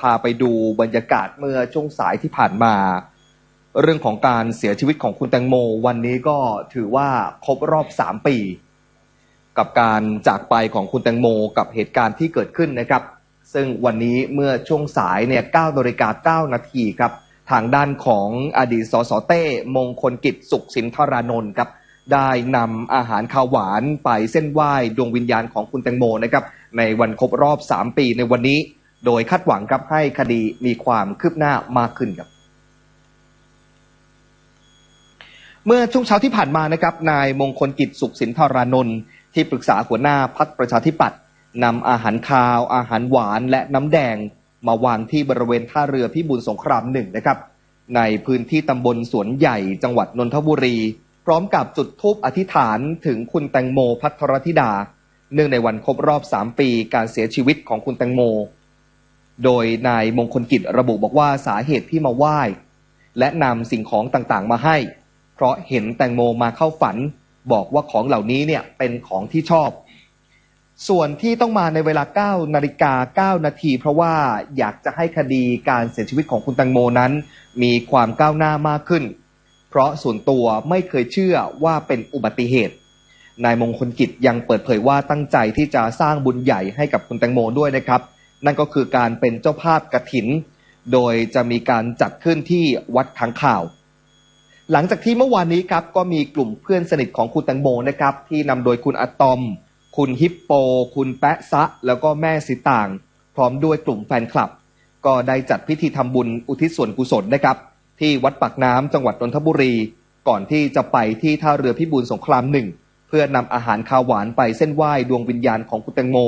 พาไปดูบรรยากาศเมื่อช่วงสายที่ผ่านมา เรื่องของการเสียชีวิตของคุณแตงโม วันนี้ก็ถือว่าครบรอบ 3 ปี กับการจากไปของคุณแตงโม กับเหตุการณ์ที่เกิดขึ้นนะครับ ซึ่งวันนี้เมื่อช่วงสายเนี่ย9นาฬิกา9นาทีครับ ทางด้านของอดีตสสเต้ มงคลกิจสุขสินธารานนท์ครับได้นำอาหารข้าวหวานไปเส้นไหว้ดวงวิญญาณของคุณแตงโมนะครับในวันครบรอบ 3 ปีในวันนี้ โดยคาดหวังครับให้คดีมีความคืบหน้ามากขึ้นครับ เมื่อช่วงเช้าที่ผ่านมานะครับ นายมงคลกิจสุขสินธารานนท์ที่ปรึกษาหัวหน้าพักประชาธิปัตย์นำอาหารคาว อาหารหวานและน้ำแดง มาวางที่บริเวณท่าเรือพิบูลสงครามหนึ่งนะครับ ในพื้นที่ตำบลสวนใหญ่จังหวัดนนทบุรี พร้อมกับจุดธูปอธิษฐานถึงคุณแตงโมพัทรธิดา เนื่องในวันครบรอบ 3 ปีการเสียชีวิตของคุณแตงโม โดยนายมงคลกิจระบุบอกว่าสาเหตุที่มาไหว้ และนำสิ่งของต่างๆ มาให้ เพราะเห็นแตงโมมาเข้าฝัน บอกว่าของเหล่านี้เนี่ยเป็นของที่ชอบ ส่วนที่ต้องมาในเวลา 9 นาฬิกา 9 นาที เพราะว่าอยากจะให้คดีการเสียชีวิตของคุณแตงโมนั้น มีความก้าวหน้ามากขึ้น เพราะส่วนตัวไม่เคยเชื่อว่าเป็นอุบัติเหตุนายมงคลกิจยังเปิดเผยว่าตั้งใจที่จะสร้างบุญใหญ่ให้กับคุณแตงโมด้วยนะครับ นั่นก็คือการเป็นเจ้าภาพกระถิน โดยจะมีการจัดขึ้นที่วัดค้างข่าว หลังจากที่เมื่อวานนี้ครับก็มีกลุ่มเพื่อนสนิทของคุณแตงโมนะครับ ที่นำโดยคุณอะตอม คุณฮิปโป คุณแปะซะ แล้วก็แม่สิต่าง พร้อมด้วยกลุ่มแฟนคลับ ก็ได้จัดพิธีทำบุญอุทิศส่วนกุศลนะครับ ที่วัดปากน้ำจังหวัดนนทบุรี ก่อนที่จะไปที่ท่าเรือพิบูลสงครามหนึ่งเพื่อนำอาหารคาวหวานไปเส้นไหว้ดวงวิญญาณของคุณแตงโม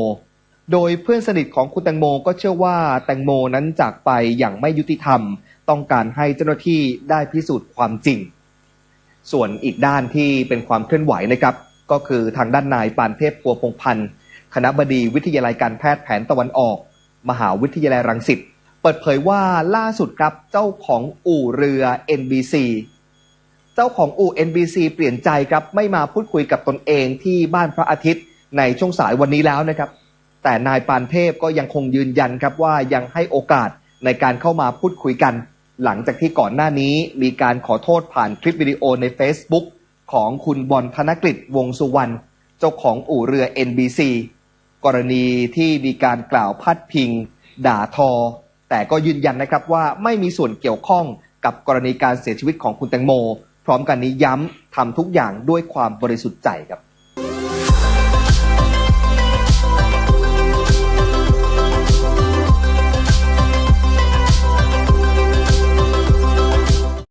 โดยเพื่อนสนิทของคุณแตงโมก็เชื่อว่าแตงโมนั้นจากไปอย่างไม่ยุติธรรม ต้องการให้เจ้าหน้าที่ได้พิสูจน์ความจริง ส่วนอีกด้านที่เป็นความเคลื่อนไหวนะครับ ก็คือทางด้านนายปานเทพพัวพงพันธ์คณะบดีวิทยาลัยการแพทย์แผนตะวันออก มหาวิทยาลัยรังสิตเปิดเผยว่าล่าสุดครับเจ้าของอู่เรือ NBC เจ้าของอู่ NBC เปลี่ยนใจครับไม่มาพูดคุยกับตนเองที่บ้านพระอาทิตย์ในช่วงสายวันนี้แล้วนะครับ แต่นายปานเทพก็ยังคงยืนยันครับว่ายังให้โอกาสในการเข้ามาพูดคุยกัน หลังจากที่ก่อนหน้านี้มีการขอโทษผ่านคลิปวิดีโอใน Facebook ของคุณบอลธนกฤษวงสุวรรณเจ้าของอู่เรือ NBC กรณีที่มีการกล่าวพัดพิง ด่าทอ แต่ก็ยืนยันนะครับว่าไม่มีส่วนเกี่ยวข้องกับกรณีการเสียชีวิตของคุณแตงโม พร้อมกันนี้ย้ำทำทุกอย่างด้วยความบริสุทธิ์ใจครับ